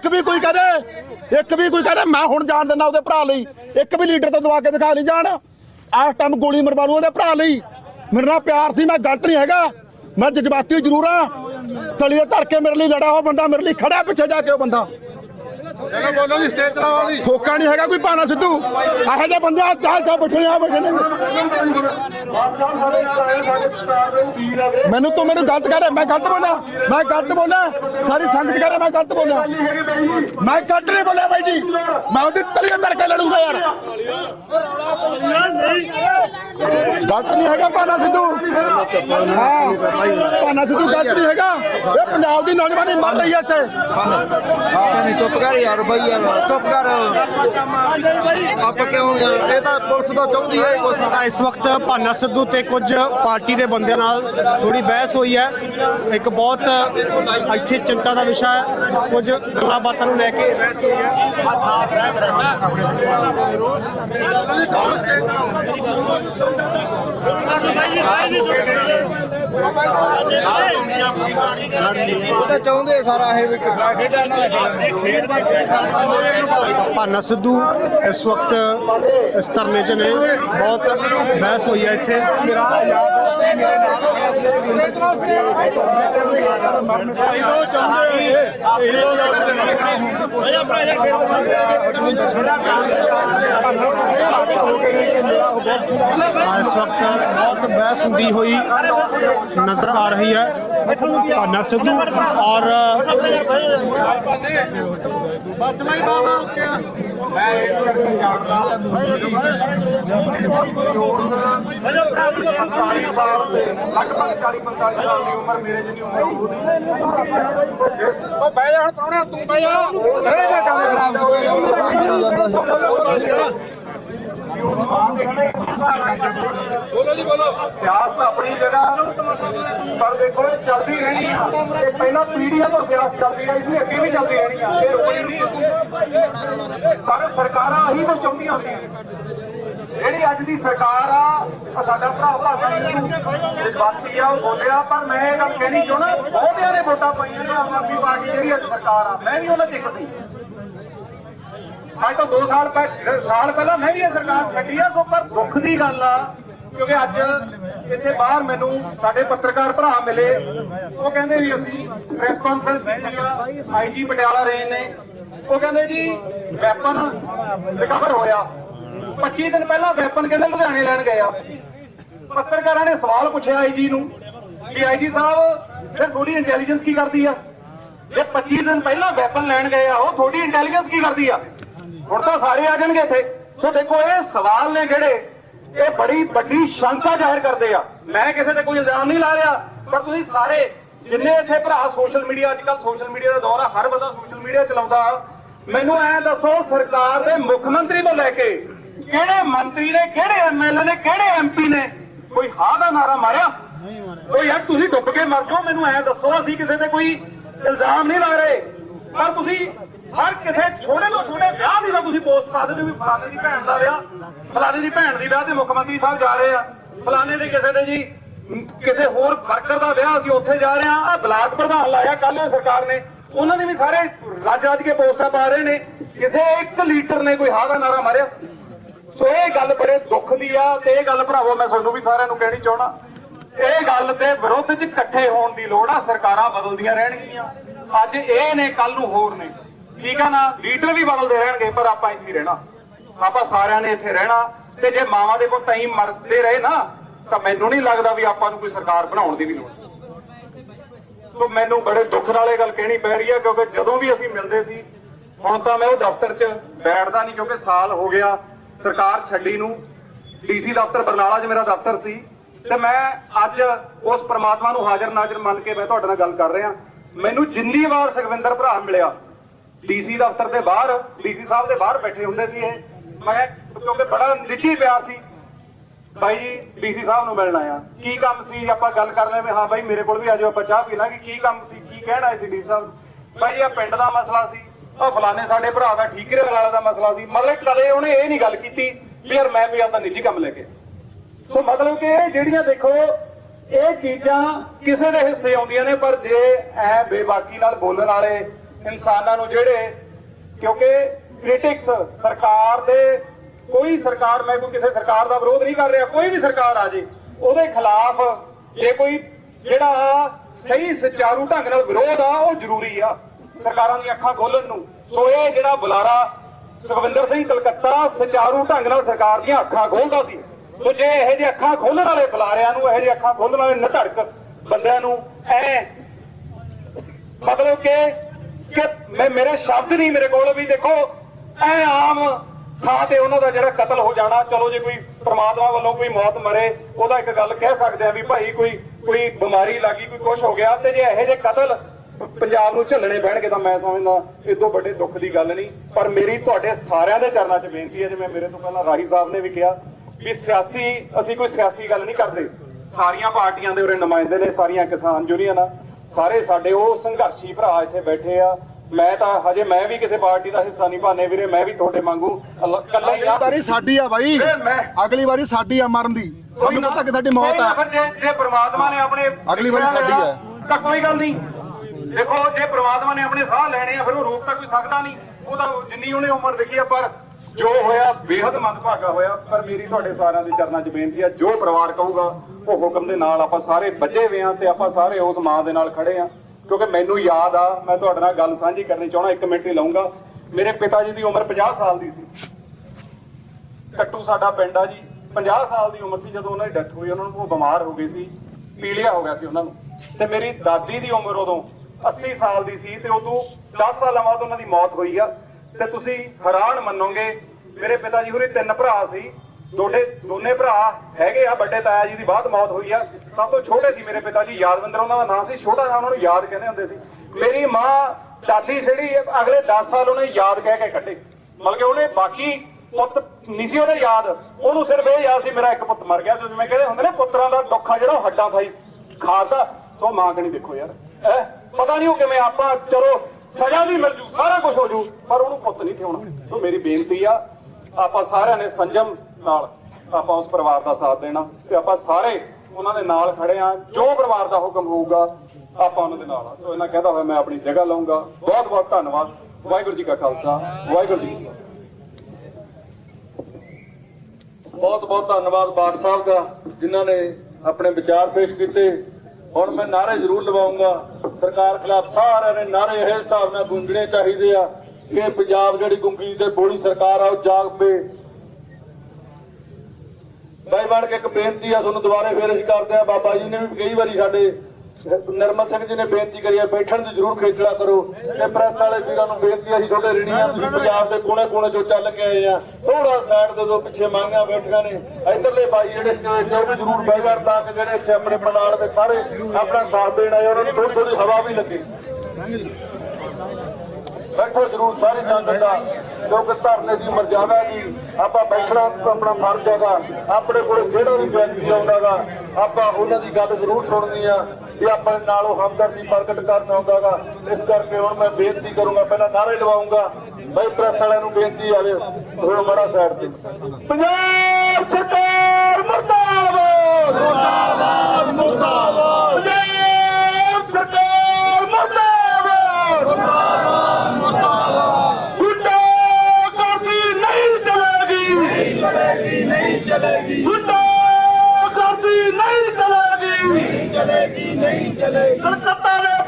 ਇੱਕ ਵੀ ਕੋਈ ਕਹਦੇ, ਇੱਕ ਵੀ ਕੋਈ ਕਹਦੇ, ਮੈਂ ਹੁਣ ਜਾਣ ਦਿੰਦਾ ਉਹਦੇ ਭਰਾ ਲਈ। ਇੱਕ ਵੀ ਲੀਡਰ ਤੋਂ ਦਵਾ ਕੇ ਦਿਖਾ ਨਹੀਂ ਜਾਣ। ਆਹ ਟਾਈਮ ਗੋਲੀ ਮਰਵਾ ਲੂ ਉਹਦੇ ਭਰਾ ਲਈ। ਮੇਰੇ ਨਾਲ ਪਿਆਰ ਸੀ, ਮੈਂ ਗਲਤ ਨਹੀਂ ਹੈਗਾ। ਮੈਂ ਜਜ਼ਬਾਤੀ ਜ਼ਰੂਰ ਆ। ਤਲੀਏ ਧਰ ਕੇ ਮੇਰੇ ਲਈ ਲੜਾ ਉਹ ਬੰਦਾ, ਮੇਰੇ ਲਈ ਖੜਾ ਪਿੱਛੇ ਜਾ ਕੇ ਉਹ ਬੰਦਾ। ਚਲੋ ਬੋਲੋ ਜੀ ਸਟੇਜ ਚਲਾਓ ਜੀ ਖੋਕਾ ਨਹੀਂ ਹੈਗਾ ਕੋਈ ਭਾਣਾ ਸਿੱਧੂ। ਇਹੋ ਜਿਹੇ ਬੰਦੇ ਆ ਚਾਹ ਚਾਹ ਬੈਠੇ ਆ ਬੈਠੇ ਨੇ। ਮੈਨੂੰ ਤੂੰ ਮੈਨੂੰ ਗਲਤ ਕਰ ਰਿਹਾ ਮੈਂ ਗਲਤ ਬੋਲਿਆ ਮੈਂ ਗਲਤ ਬੋਲਿਆ ਸਾਰੀ ਸੰਗਤ ਕਰ ਮੈਂ ਗਲਤ ਬੋਲਿਆ। ਮੈਂ ਗਲਤ ਨਹੀਂ ਬੋਲਿਆ ਬਾਈ ਜੀ। ਮੈਂ ਉਹਦੀ ਤਲੀਏ ਧਰ ਕੇ ਲੜੂੰਗਾ ਯਾਰ। ਗਲਤ ਨਹੀਂ ਹੈਗਾ ਭਾਣਾ ਸਿੱਧੂ। ਹਾਂ ਭਾਣਾ ਸਿੱਧੂ ਗਲਤ ਨਹੀਂ ਹੈਗਾ। ਇਹ ਪੰਜਾਬ ਦੀ ਨੌਜਵਾਨੀ ਮਰ ਰਹੀ ਹੈ ਇੱਥੇ। ਹਾਂ ਨਹੀਂ ਚੁੱਪ ਕਰ ਯਾਰ ਬਈ ਯਾਰ ਚੁੱਪ ਕਰ। ਆਪਾਂ ਕਿਉਂ ਯਾਰ? ਇਹ ਤਾਂ ਪੁਲਿਸ ਤਾਂ ਚਾਹੁੰਦੀ ਹੈ। ਕੁਛ ਤਾਂ ਇਸ ਵਕਤ ਭਾਨਾ ਸਿੱਧੂ ਤੇ ਕੁਝ ਪਾਰਟੀ ਦੇ ਬੰਦਿਆਂ ਨਾਲ ਥੋੜੀ ਬਹਿਸ ਹੋਈ ਹੈ। ਇੱਕ ਬਹੁਤ ਇੱਥੇ ਚਿੰਤਾ ਦਾ ਵਿਸ਼ਾ ਹੈ। ਕੁਝ ਗੱਲਾਂ ਬਾਤਾਂ ਨੂੰ ਲੈ ਕੇ ਬਹਿਸ ਹੋਈ ਹੈ। ਬਾਈ ਜੀ ਬਾਈ ਜੀ ਉਹ ਤਾਂ ਚਾਹੁੰਦੇ ਸਾਰਾ ਇਹ ਵੀ ਖੇਡਾਂ ਖੇਡਾਂ ਭਾਨਾ ਸਿੱਧੂ ਇਸ ਵਕਤ ਇਸ ਧਰਨੇ 'ਚ ਨੇ ਬਹੁਤ ਬਹਿਸ ਹੋਈ ਹੈ ਇੱਥੇ ਹਾਂ, ਇਸ ਵਕਤ ਬਹੁਤ ਬਹਿਸ ਹੁੰਦੀ ਹੋਈ ਨਜ਼ਰ ਆ ਰਹੀ ਹੈ। ਭਾਨਾ ਸਿੱਧੂ ਔਰ ਲਗਭਗ 40 45 ਸਾਲ ਦੀ ਉਮਰ ਮੇਰੇ ਜਿੰਨੀ ਉਮਰ ਉਹਦੀ ਉਹ ਬਹਿ ਜਾ ਹੁਣ ਤੂੰ ਬਹਿ ਜਾ। ਸਾਰੇ ਦਾ ਕੰਮ ਖਰਾਬ ਹੋ ਗਿਆ। ਬੋਲੋ ਜੀ, ਬੋਲੋ। ਸਿਆਸਤ ਆਪਣੀ ਜਗ੍ਹਾ, ਪਰ ਦੇਖੋ, ਇਹ ਚੱਲਦੀ ਰਹਿਣੀ ਆ। ਇਹ ਪਹਿਲਾਂ ਪੀੜ੍ਹੀਆਂ ਤੋਂ ਸਿਆਸਤ ਚੱਲਦੀ ਰਹੀ ਸੀ, ਅੱਗੇ ਵੀ ਚੱਲਦੀ ਰਹਿਣੀ ਆ। ਇਹ ਰੁਕਣੀ ਨਹੀਂ ਪਰ ਸਰਕਾਰਾਂ ਆਹੀ ਕੁਝ ਚਾਹੁੰਦੀਆਂ ਹੁੰਦੀਆਂ ਜਿਹੜੀ ਅੱਜ ਦੀ ਸਰਕਾਰ ਆ ਸਾਡਾ ਭਰਾ ਭਾਗਾ ਜਜ਼ਬਾਤੀ ਆ ਬੋਲਿਆ, ਪਰ ਮੈਂ ਇਹ ਗੱਲ ਕਹਿਣੀ ਚਾਹੁੰਦਾ, ਬਹੁਤਿਆਂ ਨੇ ਵੋਟਾਂ ਪਾਈਆਂ ਨੇ, ਆਮ ਆਦਮੀ ਪਾਰਟੀ ਜਿਹੜੀ ਸਰਕਾਰ ਆ, ਮੈਂ ਵੀ ਉਹਨਾਂ ਚ ਇੱਕ ਸੀ। ਅੱਜ ਤੋਂ 2 ਸਾਲ ਪਹਿ- ਸਾਲ ਪਹਿਲਾਂ ਮੈਂ ਵੀ ਇਹ ਸਰਕਾਰ ਛੱਡੀ ਆ, ਸੋ ਪਰ ਦੁੱਖ ਦੀ ਗੱਲ ਆ, ਕਿਉਂਕਿ ਅੱਜ ਇੱਥੇ ਬਾਹਰ ਮੈਨੂੰ ਸਾਡੇ ਪੱਤਰਕਾਰ ਭਰਾ ਮਿਲੇ। ਉਹ ਕਹਿੰਦੇ ਵੀ ਅਸੀਂ ਪ੍ਰੈਸ ਕਾਨਫਰੰਸ ਕੀਤੀ ਆ ਆਈਜੀ ਪਟਿਆਲਾ ਰੇਂਜ ਨੇ। ਉਹ ਕਹਿੰਦੇ ਜੀ ਵੈਪਨ ਰਿਕਵਰ ਹੋਇਆ। 25 ਦਿਨ ਪਹਿਲਾਂ ਵੈਪਨ ਕਹਿੰਦੇ ਲੁਧਿਆਣੇ ਲੈਣ ਗਏ ਆ। ਪੱਤਰਕਾਰਾਂ ਨੇ ਸਵਾਲ ਪੁੱਛਿਆ ਆਈਜੀ ਨੂੰ ਵੀ ਆਈਜੀ ਸਾਹਿਬ, ਫਿਰ ਥੋੜੀ ਇੰਟੈਲੀਜੈਂਸ ਕੀ ਕਰਦੀ ਆ? ਜੇ 25 ਦਿਨ ਪਹਿਲਾਂ ਵੈਪਨ ਲੈਣ ਗਏ ਆ, ਉਹ ਥੋੜੀ ਇੰਟੈਲੀਜੈਂਸ ਕੀ ਕਰਦੀ ਆ? ਹੁਣ ਤਾਂ ਸਾਰੇ ਆ ਜਾਣਗੇ ਇੱਥੇ। ਸੋ ਦੇਖੋ, ਇਹ ਸਵਾਲ ਨੇ ਜਿਹੜੇ ਇਹ ਬੜੀ ਵੱਡੀ ਸ਼ੰਕਾ ਜ਼ਾਹਿਰ ਕਰਦੇ ਆ। ਮੈਂ ਕਿਸੇ ਤੇ ਕੋਈ ਇਲਜ਼ਾਮ ਨਹੀਂ ਲਾ ਰਿਹਾ, ਪਰ ਤੁਸੀਂ ਸਾਰੇ ਜਿੰਨੇ ਇੱਥੇ ਭਰਾ ਸੋਸ਼ਲ ਮੀਡੀਆ ਅੱਜ ਕੱਲ ਸੋਸ਼ਲ ਮੀਡੀਆ ਦਾ ਦੌਰ ਆ, ਹਰ ਬੰਦਾ ਸੋਸ਼ਲ ਮੀਡੀਆ ਚਲਾਉਂਦਾ। ਮੈਨੂੰ ਐ ਦੱਸੋ, ਸਰਕਾਰ ਦੇ ਮੁੱਖ ਮੰਤਰੀ ਤੋਂ ਲੈ ਕੇ ਕਿਹੜੇ ਮੰਤਰੀ ਨੇ, ਕਿਹੜੇ ਐਮਐਲਏ ਨੇ, ਕਿਹੜੇ ਐਮਪੀ ਨੇ ਕੋਈ ਹਾਂ ਦਾ ਨਾਰਾ ਮਾਰਿਆ? ਉਹ ਯਾਰ, ਤੁਸੀਂ ਡੁੱਬ ਕੇ ਮਰ ਜਾਓ, ਮੈਨੂੰ ਐ ਦੱਸੋ, ਅਸੀਂ ਕਿਸੇ ਤੇ ਕੋਈ ਇਲਜ਼ਾਮ ਨਹੀਂ ਲਾ ਰਹੇ। ਪਰ ਤੁਸੀਂ ਹਰ ਕਿਸੇ ਛੋਟੇ ਤੋਂ ਛੋਟੇ ਵਿਆਹ ਦੀ ਤਾਂ ਤੁਸੀਂ ਪੋਸਟ ਪਾ ਦਿੰਦੇ ਵੀ ਫਲਾਣੇ ਦੀ ਭੈਣ ਦਾ ਵਿਆਹ, ਫਲਾਣੇ ਦੀ ਭੈਣ ਦੀ ਵਿਆਹ ਤੇ ਮੁੱਖ ਮੰਤਰੀ ਸਾਹਿਬ ਜਾ ਰਹੇ ਆ। ਫਲਾਣੇ ਦੇ ਕਿਸੇ ਦੇ ਜੀ, ਕਿਸੇ ਹੋਰ ਵਰਕਰ ਦਾ ਵਿਆਹ ਅਸੀਂ ਉੱਥੇ ਜਾ ਰਹੇ ਆ। ਆ ਬਲਾਕ ਪ੍ਰਧਾਨ ਲਾਇਆ ਕੱਲ ਸਰਕਾਰ ਨੇ। ਉਹਨਾਂ ਦੇ ਵੀ ਸਾਰੇ ਰੱਜ ਰੱਜ ਕੇ ਪੋਸਟਾਂ ਪਾ ਰਹੇ ਨੇ। ਕਿਸੇ ਇੱਕ ਲੀਡਰ ਨੇ ਕੋਈ ਹਾਂ ਦਾ ਨਾਰਾ ਮਾਰਿਆ। ਸੋ ਇਹ ਗੱਲ ਬੜੇ ਦੁੱਖ ਦੀ ਆ ਤੇ ਇਹ ਗੱਲ ਭਰਾਵੋ, ਮੈਂ ਤੁਹਾਨੂੰ ਵੀ ਸਾਰਿਆਂ ਨੂੰ ਕਹਿਣੀ ਚਾਹਣਾ ਇਹ ਗੱਲ ਦੇ ਵਿਰੁੱਧ ਚ ਇਕੱਠੇ ਹੋਣ ਦੀ ਲੋੜ ਆ। ਸਰਕਾਰਾਂ ਬਦਲਦੀਆਂ ਰਹਿਣਗੀਆਂ। ਅੱਜ ਇਹ ਨੇ ਕੱਲ ਨੂੰ ਹੋਰ ਨੇ। ਠੀਕ ਆ ਨਾ? ਲੀਡਰ ਵੀ ਬਦਲਦੇ ਰਹਿਣਗੇ, ਪਰ ਆਪਾਂ ਇੱਥੇ ਰਹਿਣਾ। ਆਪਾਂ ਸਾਰਿਆਂ ਨੇ ਇੱਥੇ ਰਹਿਣਾ। ਤੇ ਜੇ ਮਾਵਾਂ ਦੇ ਕੋਲ ਤਈ ਮਰਦੇ ਰਹੇ ਨਾ, ਤਾਂ ਮੈਨੂੰ ਨਹੀਂ ਲੱਗਦਾ ਵੀ ਆਪਾਂ ਨੂੰ ਕੋਈ ਸਰਕਾਰ ਬਣਾਉਣ ਦੀ ਵੀ ਲੋੜ। ਸੋ ਮੈਨੂੰ ਬੜੇ ਦੁੱਖ ਨਾਲ ਇਹ ਗੱਲ ਕਹਿਣੀ ਪੈ ਰਹੀ ਹੈ ਕਿਉਂਕਿ ਜਦੋਂ ਵੀ ਅਸੀਂ ਮਿਲਦੇ ਸੀ, ਹੁਣ ਤਾਂ ਮੈਂ ਉਹ ਦਫ਼ਤਰ 'ਚ ਬੈਠਦਾ ਨਹੀਂ, ਕਿਉਂਕਿ ਸਾਲ ਹੋ ਗਿਆ ਸਰਕਾਰ ਛੱਡੀ ਨੂੰ। ਡੀਸੀ ਦਫ਼ਤਰ ਬਰਨਾਲਾ 'ਚ ਮੇਰਾ ਦਫ਼ਤਰ ਸੀ। ਤੇ ਮੈਂ ਅੱਜ ਉਸ ਪ੍ਰਮਾਤਮਾ ਨੂੰ ਹਾਜ਼ਰ ਨਾਜ਼ਰ ਮੰਨ ਕੇ ਮੈਂ ਤੁਹਾਡੇ ਨਾਲ ਗੱਲ ਕਰ ਰਿਹਾ। ਮੈਨੂੰ ਜਿੰਨੀ ਵਾਰ ਸੁਖਵਿੰਦਰ ਭਰਾ ਮਿਲਿਆ ਡੀਸੀ ਦਫ਼ਤਰ ਦੇ ਬਾਹਰ, ਡੀਸੀ ਸਾਹਿਬ ਦੇ ਬਾਹਰ ਬੈਠੇ ਹੁੰਦੇ ਸੀ ਇਹ। ਮੈਂ ਕਿਉਂਕਿ ਬੜਾ ਨਿੱਜੀ ਪਿਆਰ ਸੀ। ਭਾਈ ਜੀ, ਡੀਸੀ ਸਾਹਿਬ ਨੂੰ ਮਿਲਣ ਆਇਆ। ਕੀ ਕੰਮ ਸੀ? ਆਪਾਂ ਗੱਲ ਕਰ ਲੈਵੇਂ ਹਾਂ ਭਾਈ ਮੇਰੇ ਕੋਲ ਵੀ ਆ ਜਾਓ, ਆਪਾਂ ਚਾਹ ਪੀ ਲਾਂਗੇ। ਕੀ ਕੰਮ ਸੀ? ਕੀ ਕਹਿਣਾ ਆਏ ਸੀ ਡੀਸੀ ਸਾਹਿਬ? ਭਾਈ ਇਹ ਪਿੰਡ ਦਾ ਮਸਲਾ ਸੀ। ਉਹ ਫਲਾਣੇ ਸਾਡੇ ਭਰਾ ਦਾ ਠੀਕਰੇ ਵਾਲਾ ਦਾ ਮਸਲਾ ਸੀ। ਮਤਲਬ ਕਦੇ ਉਹਨੇ ਇਹ ਨਹੀਂ ਗੱਲ ਕੀਤੀ ਵੀ ਯਾਰ ਮੈਂ ਵੀ ਆਪਦਾ ਨਿੱਜੀ ਕੰਮ ਲੈ ਕੇ ਸੋ ਮਤਲਬ ਕਿ ਜਿਹੜੀਆਂ ਦੇਖੋ, ਇਹ ਚੀਜ਼ਾਂ ਕਿਸੇ ਦੇ ਹਿੱਸੇ ਆਉਂਦੀਆਂ ਨੇ, ਪਰ ਜੇ ਐ ਬੇਬਾਕੀ ਨਾਲ ਬੋਲਣ ਵਾਲੇ ਇਨਸਾਨਾਂ ਨੂੰ ਜਿਹੜੇ ਕਿਉਂਕਿ ਕ੍ਰਿਟਿਕਸ ਸਰਕਾਰ ਦੇ ਕੋਈ ਸਰਕਾਰ, ਮੈਂ ਕੋਈ ਕਿਸੇ ਸਰਕਾਰ ਦਾ ਵਿਰੋਧ ਨਹੀਂ ਕਰ ਰਿਹਾ, ਕੋਈ ਵੀ ਸਰਕਾਰ ਆ ਜੇ, ਉਹਦੇ ਖਿਲਾਫ ਜੇ ਕੋਈ ਜਿਹੜਾ ਸਹੀ ਸੁਚਾਰੂ ਢੰਗ ਨਾਲ ਵਿਰੋਧ ਆ, ਉਹ ਜ਼ਰੂਰੀ ਆ। ਸਰਕਾਰਾਂ ਦੀਆਂ ਅੱਖਾਂ ਖੋਲਣ ਨੂੰ। ਸੋ ਇਹ ਜਿਹੜਾ ਬੁਲਾਰਾ ਸੁਖਵਿੰਦਰ ਸਿੰਘ ਕਲਕੱਤਾ ਸੁਚਾਰੂ ਢੰਗ ਨਾਲ ਸਰਕਾਰ ਦੀਆਂ ਅੱਖਾਂ ਖੋਲਦਾ ਸੀ। ਸੋ ਜੇ ਇਹੋ ਜਿਹੇ ਅੱਖਾਂ ਖੋਲਣ ਵਾਲੇ ਬੁਲਾਰਿਆਂ ਨੂੰ, ਇਹੋ ਜਿਹੇ ਅੱਖਾਂ ਖੋਲਣ ਵਾਲੇ ਨਧੜਕ ਬੰਦਿਆਂ ਨੂੰ ਐ ਮਤਲਬ ਕਿ ਕਿ ਮੈਂ ਮੇਰੇ ਸ਼ਬਦ ਨਹੀਂ ਮੇਰੇ ਕੋਲ ਵੀ ਦੇਖੋ ਐ ਆਮ ਥਾਂ ਤੇ ਉਹਨਾਂ ਦਾ ਜਿਹੜਾ ਕਤਲ ਹੋ ਜਾਣਾ, ਚਲੋ ਜੇ ਕੋਈ ਪ੍ਰਮਾਤਮਾ ਵੱਲੋਂ ਕੋਈ ਮੌਤ ਮਰੇ, ਉਹਦਾ ਇੱਕ ਗੱਲ ਕਹਿ ਸਕਦੇ ਆ ਵੀ ਭਾਈ ਕੋਈ ਕੋਈ ਬਿਮਾਰੀ ਲੱਗੀ, ਕੋਈ ਕੁਝ ਹੋ ਗਿਆ, ਤੇ ਜੇ ਇਹੋ ਜਿਹੇ ਕਤਲ ਪੰਜਾਬ ਨੂੰ ਝੱਲਣੇ ਪੈਣਗੇ ਤਾਂ ਮੈਂ ਸਮਝਦਾ ਇਹ ਤੋਂ ਵੱਡੇ ਦੁੱਖ ਦੀ ਗੱਲ ਨਹੀਂ। ਪਰ ਮੇਰੀ ਤੁਹਾਡੇ ਸਾਰਿਆਂ ਦੇ ਚਰਨਾਂ 'ਚ ਬੇਨਤੀ ਹੈ, ਜਿਵੇਂ ਮੇਰੇ ਤੋਂ ਪਹਿਲਾਂ ਰਾਹੀ ਸਾਹਿਬ ਨੇ ਵੀ ਕਿਹਾ, ਵੀ ਸਿਆਸੀ, ਅਸੀਂ ਕੋਈ ਸਿਆਸੀ ਗੱਲ ਨਹੀਂ ਕਰਦੇ। ਸਾਰੀਆਂ ਪਾਰਟੀਆਂ ਦੇ ਉਰੇ ਨੁਮਾਇੰਦੇ ਨੇ, ਸਾਰੀਆਂ ਕਿਸਾਨ ਯੂਨੀਅਨਾਂ ਸਾਰੇ ਸਾਡੇ ਉਹ ਸੰਘਰਸ਼ੀ ਭਰਾ ਇੱਥੇ ਬੈਠੇ ਆ। ਮੈਂ ਤਾਂ ਹਜੇ ਮੈਂ ਵੀ ਕਿਸੇ ਪਾਰਟੀ ਦਾ ਹਿੱਸਾ ਨਹੀਂ ਭਾਨੇ ਵੀਰੇ ਮੈਂ ਵੀ ਤੁਹਾਡੇ ਵਾਂਗੂ ਇਕੱਲਾ ਹੀ ਅਗਲੀ ਆ ਵਾਰੀ ਸਾਡੀ ਆ ਬਾਈ। ਅਗਲੀ ਵਾਰੀ ਸਾਡੀ ਆ ਮਰਨ ਦੀ। ਸਾਨੂੰ ਪਤਾ ਕਿ ਸਾਡੀ ਮੌਤ ਆ। ਫਿਰ ਜੇ ਜੇ ਪ੍ਰਮਾਤਮਾ ਨੇ ਆਪਣੇ ਅਗਲੀ ਵਾਰੀ ਸਾਡੀ ਹੈ। ਤਾਂ ਕੋਈ ਗੱਲ ਨਹੀਂ। ਦੇਖੋ ਜੇ ਪ੍ਰਮਾਤਮਾ ਨੇ ਆਪਣੇ ਸਾਹ ਲੈਣੇ ਆ ਫਿਰ ਉਹ ਰੋਕ ਤਾਂ ਕੋਈ ਸਕਦਾ ਨਹੀਂ। ਉਹ ਤਾਂ ਜਿੰਨੀ ਉਹਨੇ ਉਮਰ ਲਿਖੀ ਆ ਪਰ ਜੋ ਹੋਇਆ ਬੇਹੱਦ ਮੰਦਭਾਗਾ ਹੋਇਆ, ਪਰ ਮੇਰੀ ਤੁਹਾਡੇ ਸਾਰਿਆਂ ਦੇ ਚਰਨਾਂ 'ਚ ਬੇਨਤੀ ਆ, ਜੋ ਪਰਿਵਾਰ ਕਹੂਗਾ, ਉਹ ਹੁਕਮ ਦੇ ਨਾਲ ਆਪਾਂ ਸਾਰੇ ਬੱਝੇ ਹੋਏ ਆ ਤੇ ਆਪਾਂ ਸਾਰੇ ਉਸ ਮਾਂ ਦੇ ਨਾਲ ਖੜੇ ਆ। ਕਿਉਂਕਿ ਮੈਨੂੰ ਯਾਦ ਆ, ਮੈਂ ਤੁਹਾਡੇ ਨਾਲ ਗੱਲ ਸਾਂਝੀ ਕਰਨੀ ਚਾਹਣਾ ਇੱਕ ਮਿੰਟ ਹੀ ਲਵਾਂਗਾ ਮੇਰੇ ਪਿਤਾ ਜੀ ਦੀ ਉਮਰ 50 ਸਾਲ ਦੀ ਸੀ। ਕੱਟੂ ਸਾਡਾ ਪਿੰਡ ਆ ਜੀ 50 ਸਾਲ ਦੀ ਉਮਰ ਸੀ ਜਦੋਂ ਉਹਨਾਂ ਦੀ ਡੈਥ ਹੋਈ, ਉਹਨਾਂ ਨੂੰ ਉਹ ਬਿਮਾਰ ਹੋ ਗਏ ਸੀ, ਪੀਲੀਆ ਹੋ ਗਿਆ ਸੀ ਉਹਨਾਂ ਨੂੰ। ਤੇ ਮੇਰੀ ਦਾਦੀ ਦੀ ਉਮਰ ਉਦੋਂ 80 ਸਾਲ ਦੀ ਸੀ ਤੇ ਉਦੋਂ 10 ਸਾਲਾਂ ਬਾਅਦ ਉਹਨਾਂ ਦੀ ਮੌਤ ਹੋਈ ਆ। ਤੇ ਤੁਸੀਂ ਹੈਰਾਨ ਮੰਨੋਗੇ, ਮੇਰੇ ਪਿਤਾ ਜੀ ਹੋਰੇ ਤਿੰਨ ਭਰਾ ਸੀ। ਦੋਨੇ ਦੋਨੇ ਭਰਾ ਹੈਗੇ ਆ, ਵੱਡੇ ਤਾਇਆ ਜੀ ਦੀ ਬਾਅਦ ਮੌਤ ਹੋਈ ਆ। ਸਭ ਤੋਂ ਛੋਟੇ ਸੀ ਮੇਰੇ ਪਿਤਾ ਜੀ, ਯਾਦਵਿੰਦਰ ਉਹਨਾਂ ਦਾ ਨਾਮ ਸੀ, ਛੋਟਾ ਜਿਹਾ ਉਹਨਾਂ ਨੂੰ ਯਾਦ ਕਹਿੰਦੇ ਹੁੰਦੇ ਸੀ। ਮੇਰੀ ਮਾਂ ਦਾਦੀ ਜਿਹੜੀ ਅਗਲੇ 10 ਸਾਲ ਉਹਨੇ ਯਾਦ ਕਹਿ ਕੇ ਕੱਢੇ। ਮਤਲਬ ਕਿ ਉਹਨੇ ਬਾਕੀ ਪੁੱਤ ਨਹੀਂ ਸੀ ਉਹਦੇ ਯਾਦ। ਉਹਨੂੰ ਸਿਰਫ ਇਹ ਯਾਦ ਸੀ, ਮੇਰਾ ਇੱਕ ਪੁੱਤ ਮਰ ਗਿਆ ਜਿਵੇਂ ਕਹਿੰਦੇ ਹੁੰਦੇ ਨੇ, ਪੁੱਤਰਾਂ ਦਾ ਦੁੱਖ ਆ ਜਿਹੜਾ ਉਹ ਹੱਡਾਂ ਥਾਈ ਖਾਦਾ ਸੋ ਮਾਂ ਕਣੀ ਦੇਖੋ ਯਾਰ। ਪਤਾ ਨਹੀਂ ਉਹ ਕਿਵੇਂ ਆਪਾਂ, ਚਲੋ ਸਜ਼ਾ ਵੀ ਮਿਲ ਜੂ, ਸਾਰਾ ਕੁਝ ਹੋ ਜੂ, ਪਰ ਉਹਨੂੰ ਪੁੱਤ ਨਹੀਂ ਥਿਉਣਾ। ਸੋ ਮੇਰੀ ਬੇਨਤੀ ਆ, ਆਪਾਂ ਸਾਰਿਆਂ ਨੇ ਸੰਜਮ ਨਾਲ ਆਪਾਂ ਉਸ ਪਰਿਵਾਰ ਦਾ ਸਾਥ ਦੇਣਾ ਤੇ ਆਪਾਂ ਸਾਰੇ ਉਹਨਾਂ ਦੇ ਨਾਲ ਖੜੇ ਆ, ਜੋ ਪਰਿਵਾਰ ਦਾ ਹੁਕਮ ਹੋਊਗਾ, ਆਪਾਂ ਉਹਨਾਂ ਦੇ ਨਾਲ ਆ। ਸੋ ਇਹਨਾਂ ਕਹਿੰਦਾ ਹੋਇਆ ਮੈਂ ਆਪਣੀ ਜਗ੍ਹਾ ਲਵਾਂਗਾ ਬਹੁਤ ਬਹੁਤ ਧੰਨਵਾਦ। ਵਾਹਿਗੁਰੂ ਜੀ ਕਾ ਖਾਲਸਾ, ਵਾਹਿਗੁਰੂ ਜੀ ਬਹੁਤ ਬਹੁਤ ਧੰਨਵਾਦ ਬਾਦ ਸਾਹਿਬ ਦਾ, ਜਿਨ੍ਹਾਂ ਨੇ ਆਪਣੇ ਵਿਚਾਰ ਪੇਸ਼ ਕੀਤੇ। ਹੁਣ ਮੈਂ ਨਾਰੇ ਜ਼ਰੂਰ ਲਵਾਉਂਗਾ। ਸਰਕਾਰ ਖਿਲਾਫ ਸਾਰਿਆਂ ਨੇ ਨਾਰੇ ਇਹ ਹਿਸਾਬ ਨਾਲ ਗੂੰਜਣੇ ਚਾਹੀਦੇ ਆ ਕਿ ਪੰਜਾਬ ਜਿਹੜੀ ਗੁੰਗੀ ਤੇ ਬੋਲੀ ਸਰਕਾਰ ਆ, ਉਹ ਜਾਗ ਪਏ ਬਾਈ ਬਣ ਕੇ ਇੱਕ ਬੇਨਤੀ ਆ, ਤੁਹਾਨੂੰ ਦੁਬਾਰੇ ਫੇਰ ਅਸੀਂ ਕਰਦੇ ਆ, ਬਾਬਾ ਜੀ ਨੇ ਵੀ ਕਈ ਵਾਰੀ ਸਾਡੇ ਨਰਮਲ ਸਿੰਘ ਜੀ ਨੇ ਬੇਨਤੀ ਕਰੀ ਆ ਬੈਠਣ ਦੀ ਜ਼ਰੂਰ ਖੇਚਲਾ ਕਰੋ ਤੇ ਪ੍ਰੈਸ ਵਾਲੇ ਵੀਰਾਂ ਨੂੰ ਬੇਨਤੀ ਅਸੀਂ ਤੁਹਾਡੇ ਰਿਣੀਆਂ ਤੁਸੀਂ ਪੰਜਾਬ ਦੇ ਕੋਨੇ ਕੋਨੇ ਚੋਂ ਚੱਲ ਕੇ ਆਏ ਆ ਥੋੜਾ ਸਾਈਡ ਦੇ ਦੋ ਪਿੱਛੇ ਮੰਗੀਆਂ ਬੈਠੀਆਂ ਨੇ ਇਧਰਲੇ ਬਾਈ ਜਿਹੜੇ ਸਟੇਜ ਤੇ ਉਹ ਵੀ ਜ਼ਰੂਰ ਬਹਿ ਜਾਣ ਤਾਂ ਕਿ ਜਿਹੜੇ ਇੱਥੇ ਆਪਣੇ ਪੰਡਾਲ ਦੇ ਸਾਰੇ ਆਪਣਾ ਸਾਥ ਦੇਣ ਆਏ ਉਹਨਾਂ ਨੂੰ ਥੋੜੀ ਥੋੜੀ ਹਵਾ ਵੀ ਲੱਗੇ। ਬੈਠੋ ਜਰੂਰ ਸਾਰੀ ਸੰਗਤ ਦਾ, ਕਿਉਂਕਿ ਧਰਨੇ ਦੀ ਮਰਜ਼ਾਦਾ ਜੀ। ਆਪਾਂ ਬੈਠਣਾ ਆਪਣਾ ਫਰਜ਼ ਹੈਗਾ। ਆਪਣੇ ਕੋਲ ਜਿਹੜਾ ਵੀ ਵਿਅਕਤੀ ਆਉਂਦਾਗਾ ਆਪਾਂ ਉਹਨਾਂ ਦੀ ਗੱਲ ਜ਼ਰੂਰ ਸੁਣਨੀ ਆ ਤੇ ਆਪਣੇ ਨਾਲੋਂ ਹਮਦਰਦੀ ਪ੍ਰਗਟ ਕਰਨਾ ਹੁੰਦਾਗਾ ਇਸ ਕਰਕੇ ਹੁਣ ਮੈਂ ਬੇਨਤੀ ਕਰੂੰਗਾ, ਪਹਿਲਾਂ ਨਾਰੇ ਲਵਾਉਂਗਾ। ਬਈ ਪ੍ਰੈਸ ਵਾਲਿਆਂ ਨੂੰ ਬੇਨਤੀ ਆਵੇ ਹੁਣ ਮੜਾ ਸਾਈਡ ਤੇ। ਪੰਜਾਬ ਸਰਕਾਰ ਮਰਦਾਬਾਦ! ਨਹੀਂ ਚਲੇਗੀ। ਕਲਕੱਤਾ ਦੇ